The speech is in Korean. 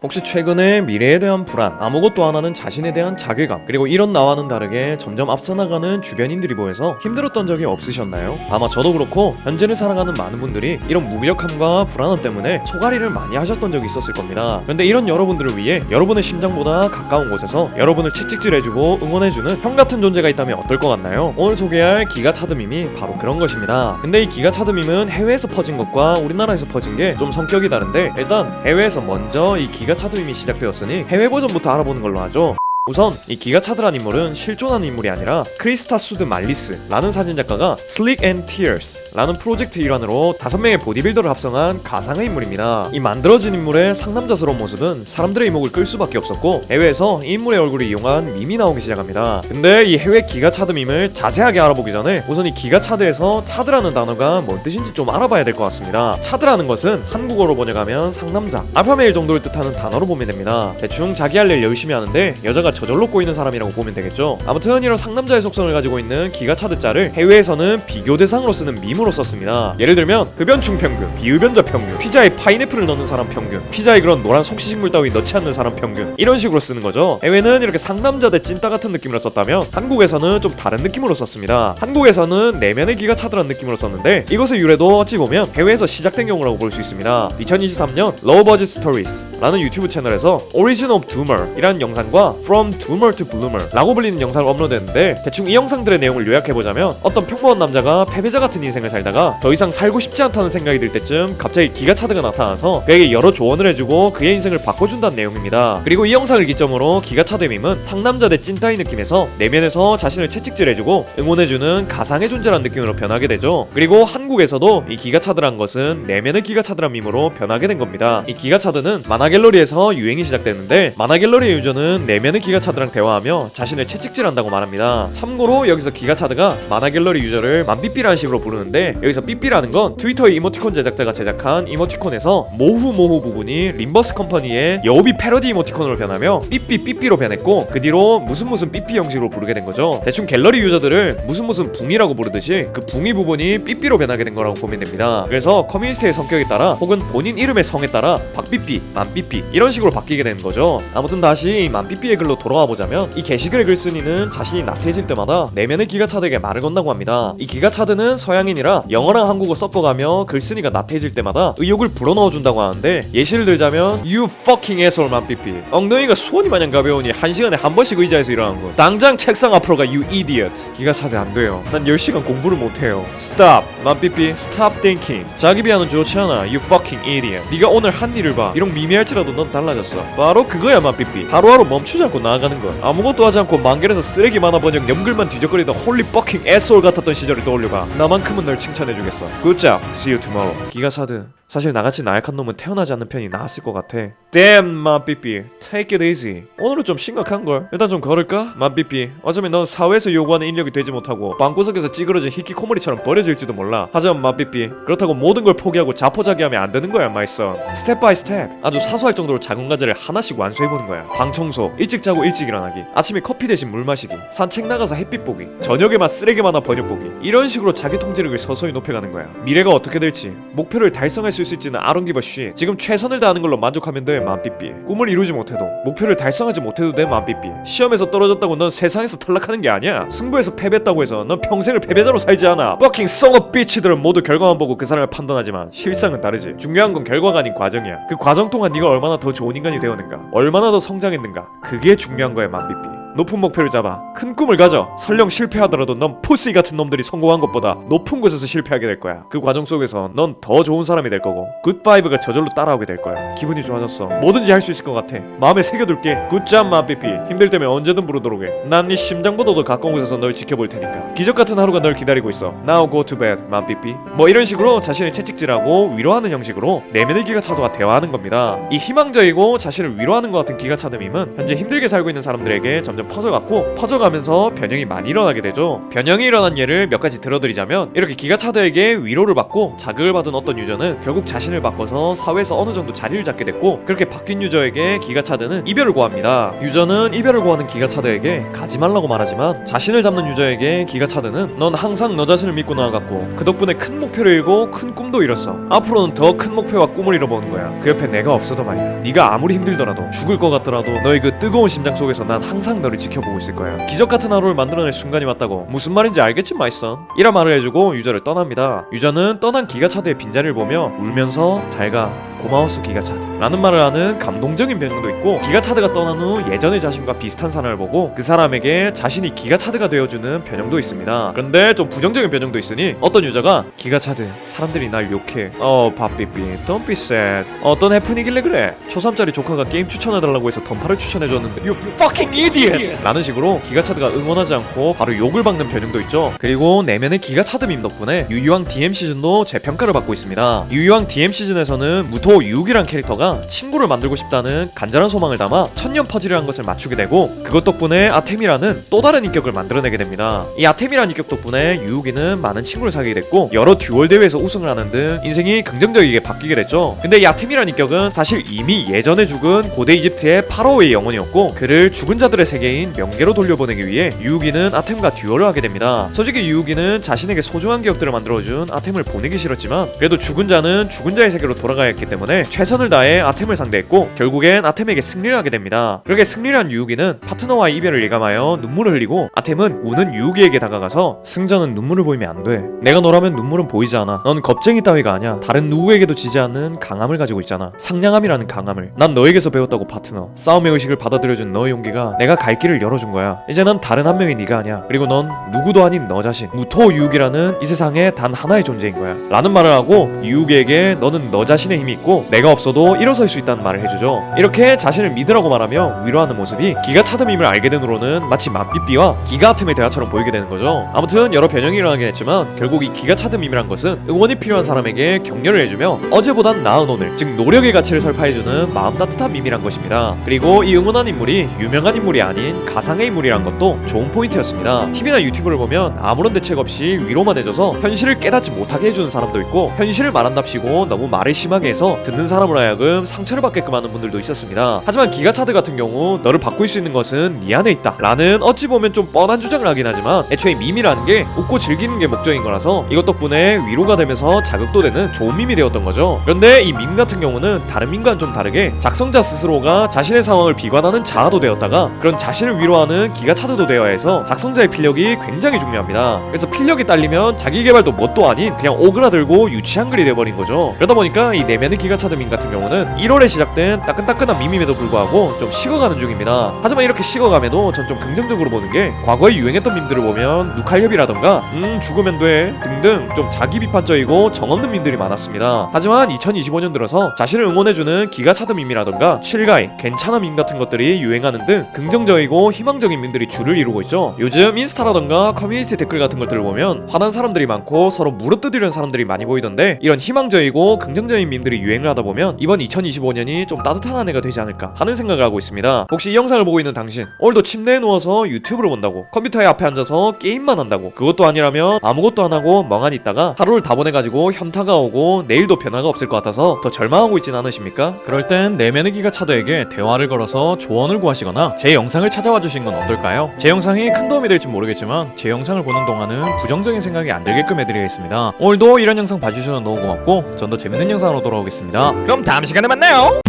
혹시 최근에 미래에 대한 불안, 아무것도 안 하는 자신에 대한 자괴감, 그리고 이런 나와는 다르게 점점 앞서 나가는 주변인들이 보여서 힘들었던 적이 없으셨나요? 아마 저도 그렇고 현재를 살아가는 많은 분들이 이런 무기력함과 불안함 때문에 소가리를 많이 하셨던 적이 있었을 겁니다. 근데 이런 여러분들을 위해 여러분의 심장보다 가까운 곳에서 여러분을 채찍질해주고 응원해주는 형 같은 존재가 있다면 어떨 것 같나요? 오늘 소개할 기가 차드밈이 바로 그런 것입니다. 근데 이 기가 차드밈은 해외에서 퍼진 것과 우리나라에서 퍼진 게 좀 성격이 다른데 일단 해외에서 먼저 이 기가 차드밈이 시작되었으니 해외 버전부터 알아보는 걸로 하죠. 우선 이 기가 차드란 인물은 실존하는 인물이 아니라 크리스타 수드 말리스라는 사진작가가 Slick and Tears 라는 프로젝트 일환으로 다섯 명의 보디빌더를 합성한 가상의 인물입니다. 이 만들어진 인물의 상남자스러운 모습은 사람들의 이목을 끌 수밖에 없었고 해외에서 이 인물의 얼굴을 이용한 밈이 나오기 시작합니다. 근데 이 해외 기가 차드 밈을 자세하게 알아보기 전에 우선 이 기가 차드에서 차드라는 단어가 뭔 뜻인지 좀 알아봐야 될 것 같습니다. 차드라는 것은 한국어로 번역하면 상남자, 알파메일 정도를 뜻하는 단어로 보면 됩니다. 대충 자기 할 일 열심히 하는데 여자가 저절로 꼬이는 사람이라고 보면 되겠죠. 아무튼 이런 상남자의 속성을 가지고 있는 기가 차드자를 해외에서는 비교 대상으로 쓰는 밈으로 썼습니다. 예를 들면 흡연충 평균, 비흡연자 평균, 피자에 파인애플을 넣는 사람 평균, 피자에 그런 노란 속시식물 따위 넣지 않는 사람 평균 이런 식으로 쓰는 거죠. 해외는 이렇게 상남자 대 찐따 같은 느낌으로 썼다면 한국에서는 좀 다른 느낌으로 썼습니다. 한국에서는 내면의 기가 차드라는 느낌으로 썼는데 이것의 유래도 어찌 보면 해외에서 시작된 경우라고 볼 수 있습니다. 2023년 러버즈 스토리스 라는 유튜브 채널에서 Origin of Doomer 이라는 영상과 From Doomer to Bloomer 라고 불리는 영상을 업로드했는데 대충 이 영상들의 내용을 요약해보자면 어떤 평범한 남자가 패배자 같은 인생을 살다가 더 이상 살고 싶지 않다는 생각이 들 때쯤 갑자기 기가 차드가 나타나서 그에게 여러 조언을 해주고 그의 인생을 바꿔준다는 내용입니다. 그리고 이 영상을 기점으로 기가 차드 밈은 상남자 대 찐따의 느낌에서 내면에서 자신을 채찍질해주고 응원해주는 가상의 존재라는 느낌으로 변하게 되죠. 그리고 한국에서도 이 기가 차드란 것은 내면의 기가 차드란 밈으로 변하게 된 겁니다. 이 기가 차드는 만화 갤러리에서 유행이 시작됐는데 만화 갤러리의 유저는 내면의 기가 차드랑 대화하며 자신을 채찍질한다고 말합니다. 참고로 여기서 기가 차드가 만화 갤러리 유저를 만삐삐라는 식으로 부르는데 여기서 삐삐라는 건 트위터의 이모티콘 제작자가 제작한 이모티콘에서 모후 모후 부분이 림버스 컴퍼니의 여우비 패러디 이모티콘으로 변하며 삐삐 삐삐로 변했고 그 뒤로 무슨 무슨 삐삐 형식으로 부르게 된 거죠. 대충 갤러리 유저들을 무슨 무슨 붕이라고 부르듯이 그 붕이 부분이 삐삐로 변하게 된 거라고 보면 됩니다. 그래서 커뮤니티의 성격에 따라 혹은 본인 이름의 성에 따라 박삐삐, 만삐삐 이런 식으로 바뀌게 되는 거죠. 아무튼 다시 이 만삐삐의 글로 돌아와 보자면 이 게시글의 글쓴이는 자신이 나태해질 때마다 내면의 기가 차드에게 말을 건다고 합니다. 이 기가 차드는 서양인이라 영어랑 한국어 섞어가며 글쓴이가 나태해질 때마다 의욕을 불어넣어 준다고 하는데 예시를 들자면 You fucking asshole 만 삐삐 엉덩이가 수원이 마냥 가벼우니 한 시간에 한 번씩 의자에서 일어나는 거 당장 책상 앞으로 가 You idiot. 기가 차드 안 돼요. 난 10시간 공부를 못해요. Stop 만 삐삐 Stop thinking. 자기 비하는 좋지 않아. You fucking idiot 네가 오늘 한 일을 봐. 이런 미미할지라도 넌 달라졌어 바로 그거야 만 삐삐 하루하루 멈추지 않고 나아가는 거 아무것도 하지 않고 만개에서 쓰레기 만화 번역 염글만 뒤적거리던 홀리 fucking asshole 같았던 시절을 떠올려봐. 나만큼은 널 칭찬해주겠어. Job. See you tomorrow. 기가 차드 사실 나같이 나약한 놈은 태어나지 않는 편이 나았을 것 같아. Damn 만삐삐 Take it easy. 오늘은 좀 심각한걸. 일단 좀 걸을까? 만삐삐 어쩌면 넌 사회에서 요구하는 인력이 되지 못하고 방구석에서 찌그러진 히키코모리처럼 버려질지도 몰라. 하지만 만삐삐 그렇다고 모든 걸 포기하고 자포자기하면 안 되는 거야 son 스텝 바이 스텝 아주 사소할 정도로 작은 과제를 하나씩 완수해보는 거야. 방 청소 일찍 자고 일찍 일어나기 아침에 커피 대신 물 마시기 산책 나가서 햇빛 보기 저녁에만 쓰레기 만화 번역 보기. 이런 식으로 자기 통제력을 서서히 높여가는 거야. 미래가 어떻게 될지 목표를 달성할 수 I don't give a shit 지금 최선을 다하는 걸로 만족하면 돼 만삐삐. 꿈을 이루지 못해도 목표를 달성하지 못해도 돼 만삐삐. 시험에서 떨어졌다고 넌 세상에서 탈락하는 게 아니야. 승부에서 패배했다고 해서 넌 평생을 패배자로 살지 않아. son of bitch들은 모두 결과만 보고 그 사람을 판단하지만 실상은 다르지. 중요한 건 결과가 아닌 과정이야. 그 과정 동안 네가 얼마나 더 좋은 인간이 되었는가? 얼마나 더 성장했는가? 그게 중요한 거야 만삐삐 높은 목표를 잡아 큰 꿈을 가져 설령 실패하더라도 넌 포스이 같은 놈들이 성공한 것보다 높은 곳에서 실패하게 될 거야. 그 과정 속에서 넌 더 좋은 사람이 될 거고 굿바이브가 저절로 따라오게 될 거야. 기분이 좋아졌어. 뭐든지 할 수 있을 것 같아. 마음에 새겨둘게. 굿잡 마삐삐 힘들 때면 언제든 부르도록 해난 네 심장보다 더 가까운 곳에서 널 지켜볼 테니까. 기적 같은 하루가 널 기다리고 있어. Now go to bed 마삐삐 뭐 이런 식으로 자신을 채찍질하고 위로하는 형식으로 내면의 기가 차도와 대화하는 겁니다. 이 희망적이고 자신을 위로하는 것 같은 기가 차드 밈은 현재 힘들게 살고 있는 사람들에게 점점 퍼져갔고 퍼져가면서 변형이 많이 일어나게 되죠. 변형이 일어난 예를 몇 가지 들어드리자면 이렇게 기가차드에게 위로를 받고 자극을 받은 어떤 유저는 결국 자신을 바꿔서 사회에서 어느 정도 자리를 잡게 됐고 그렇게 바뀐 유저에게 기가차드는 이별을 고합니다. 유저는 이별을 고하는 기가차드에게 가지 말라고 말하지만 자신을 잡는 유저에게 기가차드는 넌 항상 너 자신을 믿고 나아갔고 그 덕분에 큰 목표를 이루고 큰 꿈도 이뤘어. 앞으로는 더 큰 목표와 꿈을 이뤄보는 거야. 그 옆에 내가 없어도 말이야. 네가 아무리 힘들더라도 죽을 것 같더라도 너의 그 뜨거운 심장 속에서 난 항상 너를 지켜보고 있을 거야. 기적 같은 하루를 만들어낼 순간이 왔다고. 무슨 말인지 알겠지, 마이선? 이런 말을 해주고 유저를 떠납니다. 유저는 떠난 기가차드의 빈자리를 보며 울면서 잘 가. 고마웠어 기가차드. 라는 말을 하는 감동적인 변형도 있고 기가차드가 떠난 후 예전의 자신과 비슷한 사람을 보고 그 사람에게 자신이 기가차드가 되어주는 변형도 있습니다. 그런데 좀 부정적인 변형도 있으니 어떤 유저가 기가차드 사람들이 날 욕해. 어 don't be sad. 어떤 해프닝이길래 그래? 초3짜리 조카가 게임 추천해달라고 해서 던파를 추천해줬는데 You fucking idiot! 라는 식으로 기가차드가 응원하지 않고 바로 욕을 박는 변형도 있죠. 그리고 내면의 기가차드 밈 덕분에 유유왕 DM 시즌도 재평가를 받고 있습니다. 유유왕 DM 시즌에서는 무토 유욱이란 캐릭터가 친구를 만들고 싶다는 간절한 소망을 담아 천년 퍼즐을 한 것을 맞추게 되고 그것 덕분에 아템이라는 또 다른 인격을 만들어내게 됩니다. 이 아템이라는 인격 덕분에 유욱이는 많은 친구를 사귀게 됐고 여러 듀얼 대회에서 우승을 하는 등 인생이 긍정적이게 바뀌게 됐죠. 근데 이 아템이라는 인격은 사실 이미 예전에 죽은 고대 이집트의 파라오의 영혼이었고 그를 죽은 자들의 세계인 명계로 돌려보내기 위해 유욱이는 아템과 듀얼을 하게 됩니다. 솔직히 유욱이는 자신에게 소중한 기억들을 만들어준 아템을 보내기 싫었지만 그래도 죽은 자는 죽은 자의 세계로 돌아가야 했기 때문에 최선을 다해 아템을 상대했고 결국엔 아템에게 승리를 하게 됩니다. 그렇게 승리를 한 유욱이는 파트너와의 이별을 예감하여 눈물을 흘리고 아템은 우는 유욱이에게 다가가서 승자는 눈물을 보이면 안 돼. 내가 너라면 눈물은 보이지 않아. 넌 겁쟁이 따위가 아니야. 다른 누구에게도 지지 않는 강함을 가지고 있잖아. 상냥함이라는 강함을. 난 너에게서 배웠다고 파트너. 싸움의 의식을 받아들여준 너의 용기가 내가 갈 길을 열어준 거야. 이제 난 다른 한 명의 네가 아니야. 그리고 넌 누구도 아닌 너 자신. 무토 유욱이라는 이 세상에 단 하나의 존재인 거야. 라는 말을 하고 유욱에게 너는 너 자신의 힘이 있고 내가 없어도 일어설 수 있다는 말을 해주죠. 이렇게 자신을 믿으라고 말하며 위로하는 모습이 기가 차듬임을 알게 된 후로는 마치 맘삐삐와 기가 아템의 대화처럼 보이게 되는 거죠. 아무튼 여러 변형이 일어나긴 했지만 결국 이 기가 차듬임이란 것은 응원이 필요한 사람에게 격려를 해주며 어제보단 나은 오늘 즉 노력의 가치를 설파해주는 마음 따뜻한 밈이란 것입니다. 그리고 이 응원한 인물이 유명한 인물이 아닌 가상의 인물이란 것도 좋은 포인트였습니다. TV나 유튜브를 보면 아무런 대책 없이 위로만 해줘서 현실을 깨닫지 못하게 해주는 사람도 있고 현실을 말한답시고 너무 말을 심하게 해서 듣는 사람으로 하여금 상처를 받게끔 하는 분들도 있었습니다. 하지만 기가차드 같은 경우 너를 바꿀 수 있는 것은 네 안에 있다 라는 어찌 보면 좀 뻔한 주장을 하긴 하지만 애초에 밈이라는 게 웃고 즐기는 게 목적인 거라서 이것 덕분에 위로가 되면서 자극도 되는 좋은 밈이 되었던 거죠. 그런데 이 밈 같은 경우는 다른 밈과는 좀 다르게 작성자 스스로가 자신의 상황을 비관하는 자아도 되었다가 그런 자신을 위로하는 기가차드도 되어야 해서 작성자의 필력이 굉장히 중요합니다. 그래서 필력이 딸리면 자기 개발도 뭣도 아닌 그냥 오그라들고 유치한 글이 돼버린 거죠. 그러다 보니까 이 내면의 기 가차드 밈 같은 경우는 1월에 시작된 따끈따끈한 밈임에도 불구하고 좀 식어가는 중입니다. 하지만 이렇게 식어감에도 전 좀 긍정적으로 보는 게 과거에 유행했던 밈들을 보면 누칼협이라던가 음 죽으면 돼 등등 좀 자기 비판적이고 정없는 밈들이 많았습니다. 하지만 2025년 들어서 자신을 응원해주는 기가차드 밈이라던가 칠가이, 괜찮아 밈 같은 것들이 유행하는 등 긍정적이고 희망적인 밈들이 줄을 이루고 있죠. 요즘 인스타라던가 커뮤니티 댓글 같은 것들을 보면 화난 사람들이 많고 서로 물어뜯으려는 사람들이 많이 보이던데 이런 희망적이고 긍정적인 밈들이 유행 을 하다 보면 이번 2025년이 좀 따뜻한 한 해가 되지 않을까 하는 생각을 하고 있습니다. 혹시 이 영상을 보고 있는 당신 오늘도 침대에 누워서 유튜브를 본다고 컴퓨터에 앞에 앉아서 게임만 한다고 그것도 아니라면 아무것도 안 하고 멍하니 있다가 하루를 다 보내가지고 현타가 오고 내일도 변화가 없을 것 같아서 더 절망하고 있진 않으십니까? 그럴 땐 내면의 기가 차드에게 대화를 걸어서 조언을 구하시거나 제 영상을 찾아와 주신 건 어떨까요? 제 영상이 큰 도움이 될지 모르겠지만 제 영상을 보는 동안은 부정적인 생각이 안 들게끔 해드리겠습니다. 오늘도 이런 영상 봐주셔서 너무 고맙고 전 더 재밌는 영상으로 돌아오겠 습니다. 그럼 다음 시간에 만나요.